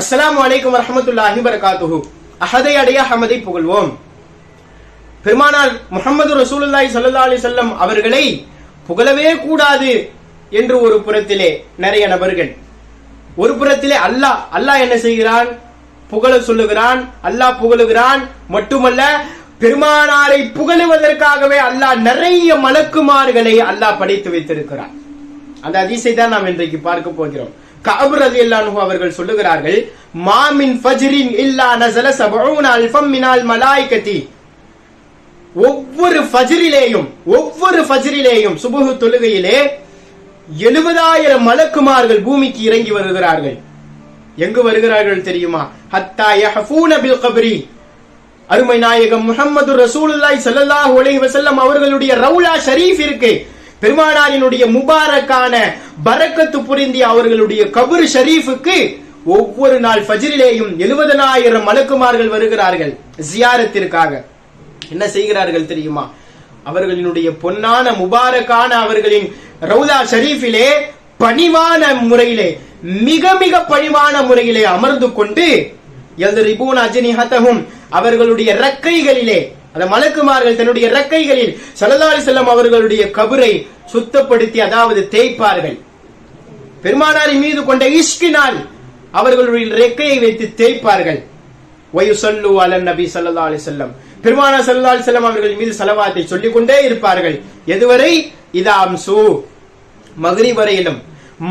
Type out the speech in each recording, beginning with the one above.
அஸ்லாம் அலைக்கும் வரஹமத்துல்லாஹி வரகாத்துஹு அஹதை அடைய அஹமதை புகழ்வோம். பெருமானார் முகமது ரசூலுல்லாய் சல்லா அலி சொல்லம் அவர்களை புகழவே கூடாது என்று ஒரு புறத்திலே நிறைய நபர்கள். ஒரு புறத்திலே அல்லாஹ் அல்லாஹ் என்ன செய்கிறான்? புகழ சொல்லுகிறான் அல்லாஹ் புகழுகிறான். மட்டுமல்ல பெருமானாரை புகழுவதற்காகவே அல்லாஹ் நிறைய மலக்குமார்களை அல்லாஹ் படைத்து வைத்திருக்கிறான். அந்த அதிசை தான் நாம் இன்றைக்கு பார்க்க போகிறோம். கஅப் ரலியல்லாஹு அவர்கள் சொல்லுகிறார்கள் மாமின் ஃபஜ்ரின் இல்லா நசல சபஊன அல்ஃபம் மினால் மலாயிகதி. ஒவ்வொரு ஃபஜ்ரிலேயும் ஒவ்வொரு ஃபஜ்ரிலேயும் சுபுகு தொழுகையிலே எழுபதாயிரம் மலக்குமார்கள் பூமிக்கு இறங்கி வருகிறார்கள். எங்கு வருகிறார்கள் தெரியுமா? ஹத்தா யஹஃபூன பில் கபரி. அருமை நாயகம் முஹம்மது ரசூலுல்லாய் சல்லல்லாஹு அலைஹி வஸல்லம் அவர்களுடைய ரவுலா ஷரீஃப் இருக்கு. பெருமானாரினுடைய முபாரக்கான பரக்கத்து புரிந்திய அவர்களுடைய கபர் ஷரீஃபுக்கு ஒவ்வொரு நாள் ஃபஜ்ரிலேயும் எழுபதனாயிரம் மலக்குமார்கள் வருகிறார்கள் ஜியாரத்திற்காக. என்ன செய்கிறார்கள் தெரியுமா? அவர்களினுடைய பொன்னான முபாரக்கான அவர்களின் ரவுலா ஷரீஃபிலே பணிவான முறையிலே மிக மிக பணிவான முறையிலே அமர்ந்து கொண்டு எல்ரிபூன் அஜனிஹத்தஹும் அவர்களுடைய ரக்கைகளிலே அந்த மலக்குமார்கள் தன்னுடைய ரெக்கைகளில் சலதாரி செல்லம் அவர்களுடைய கபரை சுத்தப்படுத்தி அதாவது தேய்ப்பார்கள். பெருமானாரின் மீது கொண்ட இஷ்கினால் அவர்களுடைய ரெக்கையை வைத்து தேய்ப்பார்கள். வயுசல்லு அலன் நபி சல்லா அலி செல்லம் பெருமானா சல்லா அலி செல்லம் அவர்கள் மீது ஸலவாத்தை சொல்லிக் கொண்டே இருப்பார்கள். எதுவரை? இதாம் சு மகிரி வரையிலும்.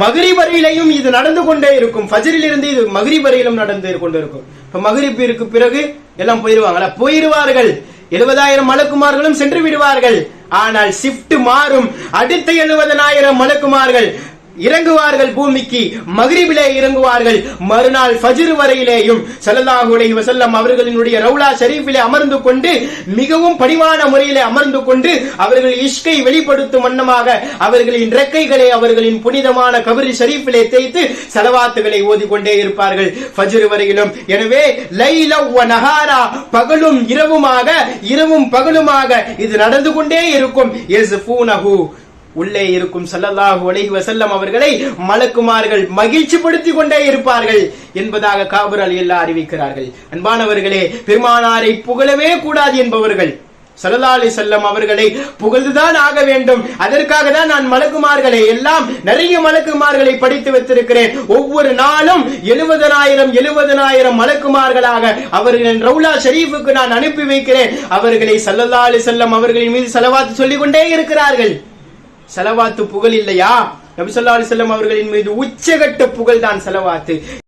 மகிரி வரையிலையும் இது நடந்து கொண்டே இருக்கும். ஃபஜரில் இருந்து இது மகிரி வரையிலும் நடந்து கொண்டு இருக்கும் இப்ப மகரிப்பிற்கு பிறகு எல்லாம் போயிருவாங்களா போயிருவார்கள். எழுபதாயிரம் மலக்குமார்களும் சென்று விடுவார்கள். ஆனால் ஷிப்ட் மாறும். அடுத்த எழுபதனாயிரம் மலக்குமார்கள் இறங்குவார்கள் பூமிக்கு. மகிரிபிலே இறங்குவார்கள். மறுநாள் ஃபஜ்ர் வரையிலேயும் ஸல்லல்லாஹு அலைஹி அவர்களினுடைய ரவுலா ஷரீஃபிலே அமர்ந்து கொண்டு மிகவும் பணிவான முறையிலே அமர்ந்து கொண்டு அவர்கள் இஷ்கை வெளிப்படுத்தும் வண்ணமாக அவர்களின் ரெக்கைகளை அவர்களின் புனிதமான கபரி ஷரீஃபிலே தேய்த்து செலவாத்துகளை ஓதிக்கொண்டே இருப்பார்கள். ஃபஜ்ர் வரையிலும். எனவே லைல நகாரா பகலும் இரவுமாக இரவும் பகலுமாக இது நடந்து கொண்டே இருக்கும். எஸ் யஸ்ஃபூனஹு. உள்ளே இருக்கும் சல்லல்லாஹு அலைஹி வசல்லம் அவர்களை மலக்குமார்கள் மகிழ்ச்சிப்படுத்தி கொண்டே இருப்பார்கள் என்பதாக காபர் அலி அல்லா அறிவிக்கிறார்கள். அன்பானவர்களே பெருமானாரை புகழவே கூடாது என்பவர்கள் சல்லா அலி செல்லம் அவர்களை புகழ்ந்துதான் ஆக வேண்டும். அதற்காக தான் நான் மலக்குமார்களை எல்லாம் நிறைய மலக்குமார்களை படித்து வைத்திருக்கிறேன். ஒவ்வொரு நாளும் எழுபதனாயிரம் எழுபதனாயிரம் மலக்குமார்களாக அவர்களின் ரவுலா ஷெரீஃபுக்கு நான் அனுப்பி வைக்கிறேன். அவர்களை சல்லல்லா அலி செல்லம் அவர்களின் மீது செலவாத்து சொல்லிக் கொண்டே இருக்கிறார்கள். செலவாத்து புகழ் இல்லையா? நபி ஸல்லல்லாஹு அவர்களின் மீது உச்சகட்ட புகழ் தான் செலவாத்து.